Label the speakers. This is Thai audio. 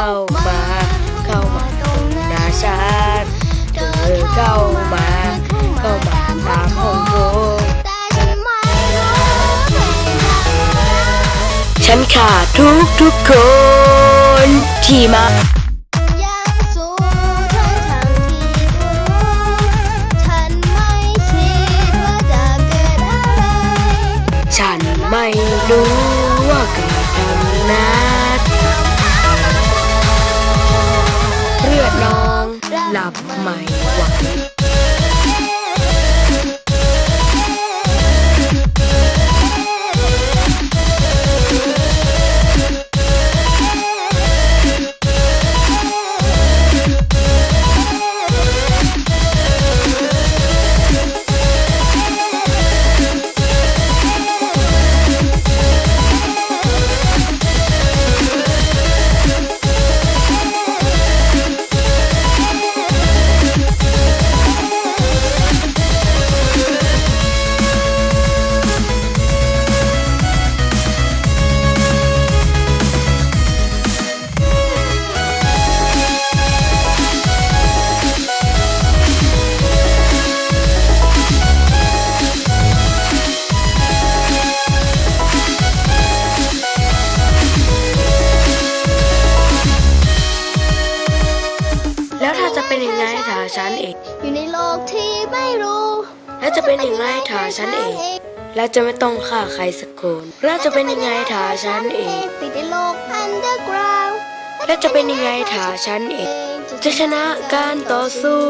Speaker 1: เข้ามา เข้ามาตรงหน้าฉันเธอเข้ามา เข้ามาตามห้องโถง
Speaker 2: ฉันไม่รู้
Speaker 1: ฉันขาดทุกทุกคนที่มา
Speaker 2: ยังสู้ทั้งทางที่รู้ฉันไม่คิดว่าจะเกิดอะไร
Speaker 1: ฉันไม่รู้ว่าเกิดทำนัด องห ฉันเอง
Speaker 2: อยู่ในโลกที่ไม่รู้
Speaker 1: แล้วจะเป็นยังไงถ้าฉันเอง แล้วจะไม่ต้องฆ่าใครสักคนแล้วจะเป็นยังไงถ้าฉันเอง
Speaker 2: ติดในโลก underground
Speaker 1: แล้วจะเป็นยังไงถ้าฉันเองจะชนะการต่อสู้